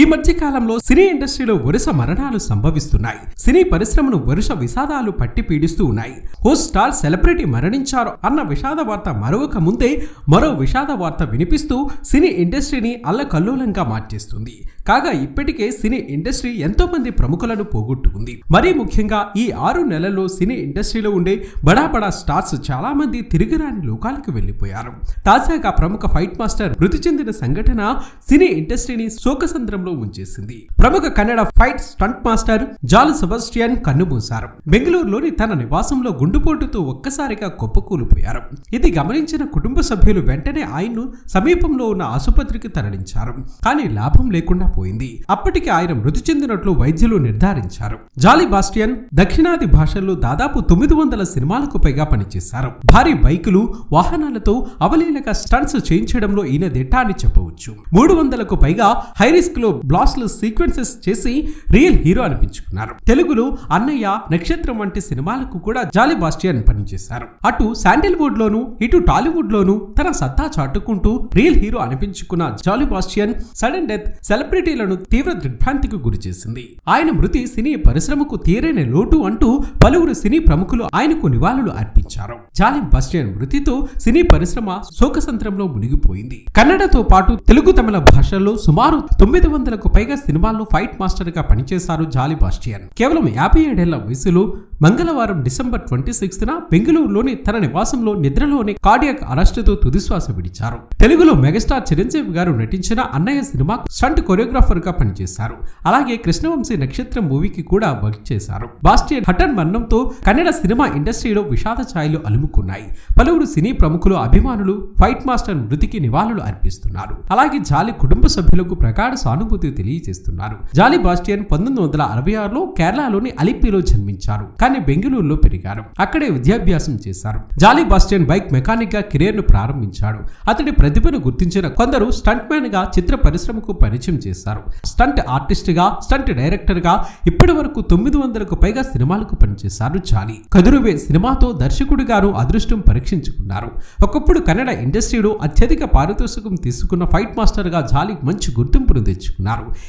ఈ మధ్య కాలంలో సినీ ఇండస్ట్రీలో వరుస మరణాలు సంభవిస్తున్నాయి. సినీ పరిశ్రమను వరుస విషాదాలు పట్టి పీడిస్తూ ఉన్నాయి. ఓ స్టార్ సెలబ్రిటీ మరణించారు అన్న విషాద వార్త మరొక ముందే మరో విషాద వార్త వినిపిస్తూ సినీ ఇండస్ట్రీని అల్లకల్లోలంగా మార్చేస్తుంది. కాగా ఇప్పటికే సినీ ఇండస్ట్రీ ఎంతో మంది ప్రముఖులను పోగొట్టుకుంది. మరీ ముఖ్యంగా ఈ ఆరు నెలల్లో సినీ ఇండస్ట్రీలో ఉండే బడా బడా స్టార్స్ చాలా మంది తిరిగిరాని లోకాలకు వెళ్ళిపోయారు తాజాగా ప్రముఖ ఫైట్ మాస్టర్ మృతి చెందిన సంఘటన సినీ ఇండస్ట్రీని శోకసంద్రంలో ఉంచేసింది. ప్రముఖ Kannada fight stunt master Jolly Sebastian కన్నుమూశారు. బెంగళూరులోని తన నివాసంలో గుండుపోటుతో ఒక్కసారిగా కుప్పకూలిపోయారు ఇది గమనించిన కుటుంబ సభ్యులు వెంటనే ఆయన్ను సమీపంలో ఉన్న ఆసుపత్రికి తరలించారు. కానీ లాభం లేకుండా పోయింది. అప్పటికి ఆయన మృతి చెందినట్లు వైద్యులు నిర్ధారించారు. జాలి బాస్టియన్ దక్షిణాది భాషల్లో దాదాపు తొమ్మిది వందల సినిమాలకు పైగా పనిచేశారు. భారీ బైకులు వాహనాలతో అవలీలగా స్టంట్స్ చేయించడంలో ఈయన దిట్ట అని చెప్పవచ్చు. మూడు వందలకు పైగా హైరిస్క్లో బ్లాస్ట్లు సీక్వెన్సెస్ చేసి రియల్ హీరో అనిపించుకున్నారు. తెలుగులో అన్నయ్య నక్షత్రం వంటి సినిమాలకు కూడా జాలి బాస్టియన్ పనిచేశారు. అటు శాండిల్వుడ్ లోను ఇటు టాలీవుడ్ లోను తన సత్తా చాటుకుంటూ రియల్ హీరో అనిపించుకున్న జాలి బాస్టియన్ సడన్ డెత్ సెలబ్రిటీలను తీవ్ర దిగ్భ్రాంతికి గురిచేసింది ఆయన మృతి సినీ పరిశ్రమకు తీరని లోటు అంటూ పలువురు సినీ ప్రముఖులు ఆయనకు నివాళులు అర్పించారు. జాలి బాస్టియన్ మృతితో సినీ పరిశ్రమ శోకసంత్రంలో మునిగిపోయింది. కన్నడతో పాటు తెలుగు తమిళ భాషల్లో సుమారు తొమ్మిది వందల వందలకు పైగా సినిమాల్లో ఫైట్ మాస్టర్గా పనిచేశారు జాలి బాస్టియన్. కేవలం యాభై ఏడేళ్ళ వయసులో మంగళవారం డిసెంబర్ ట్వంటీ సిక్స్త్ న బెంగళూరులోని తన నివాసంలో నిద్రలోని కార్డియాక్ అరెస్టుతో తుదిశ్వాస విడిచారు. తెలుగులో మెగాస్టార్ చిరంజీవి గారు నటించిన అన్నయ్య సినిమా స్టంట్ కొరియోగ్రాఫర్గా పనిచేశారు. అలాగే కృష్ణవంశీ నక్షత్రం మూవీకి కూడా వర్క్ చేశారు. బాస్టియన్ హటన్ మరణంతో కన్నడ సినిమా ఇండస్ట్రీలో విషాద ఛాయలు అలుముకున్నాయి. పలువురు సినీ ప్రముఖులు అభిమానులు ఫైట్ మాస్టర్ మృతికి నివాళులు అర్పిస్తున్నారు. అలాగే జాలి కుటుంబ సభ్యులకు ప్రగాఢ సానుభూతి తెలియజేస్తున్నారు. జాలి బాస్టియన్ పంతొమ్మిది వందల అరవై ఆరులో కేరళలోని అలిపిలో జన్మించారు కానీ బెంగళూరులో పెరిగారు. అక్కడే విద్యాభ్యాసం చేశారు. జాలి బాస్టియన్ బైక్ మెకానిక్గా కెరీర్ను ప్రారంభించాడు. అతడి ప్రతిభను గుర్తించిన కొందరు స్టంట్ మ్యాన్గా చిత్ర పరిశ్రమకు పరిచయం చేశారు. స్టంట్ ఆర్టిస్ట్గా స్టంట్ డైరెక్టర్గా ఇప్పటి వరకు తొమ్మిది వందలకు పైగా సినిమాలకు పనిచేశారు జాలి. కదురువే సినిమాతో దర్శకుడిగాను అదృష్టం పరీక్షించుకున్నారు. ఒకప్పుడు కన్నడ ఇండస్ట్రీలో అత్యధిక పారితోషికం తీసుకున్న ఫైట్ మాస్టర్గా జాలి మంచి గుర్తింపును తెచ్చుకున్నారు.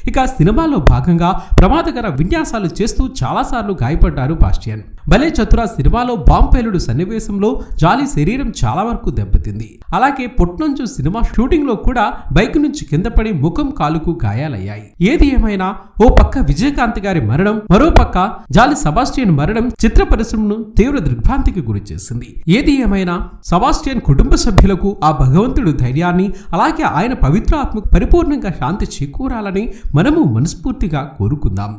ఇక సినిమాలో భాగంగా ప్రమాదకర విన్యాసాలు చేస్తూ చాలాసార్లు గాయపడ్డారు బాస్టియన్. భలే చతుర సినిమాలో బాంబ్ పేలుడు సన్నివేశంలో జాలి శరీరం చాలా వరకు దెబ్బతింది. అలాగే పొట్నంచు సినిమా షూటింగ్లో కూడా బైక్ నుంచి కింద పడి ముఖం కాలుకు గాయాలయ్యాయి. ఏది ఏమైనా? ఓ పక్క విజయకాంత్ గారి మరణం మరో పక్క జాలి సబాస్టియన్ మరణం చిత్ర పరిశ్రమను తీవ్ర దిగ్భ్రాంతికి గురిచేసింది ఏది ఏమైనా? సబాస్టియన్ కుటుంబ సభ్యులకు ఆ భగవంతుడు ధైర్యాన్ని అలాగే ఆయన పవిత్ర ఆత్మకు పరిపూర్ణంగా శాంతి చేకూరాలని మనము మనస్ఫూర్తిగా కోరుకుందాం.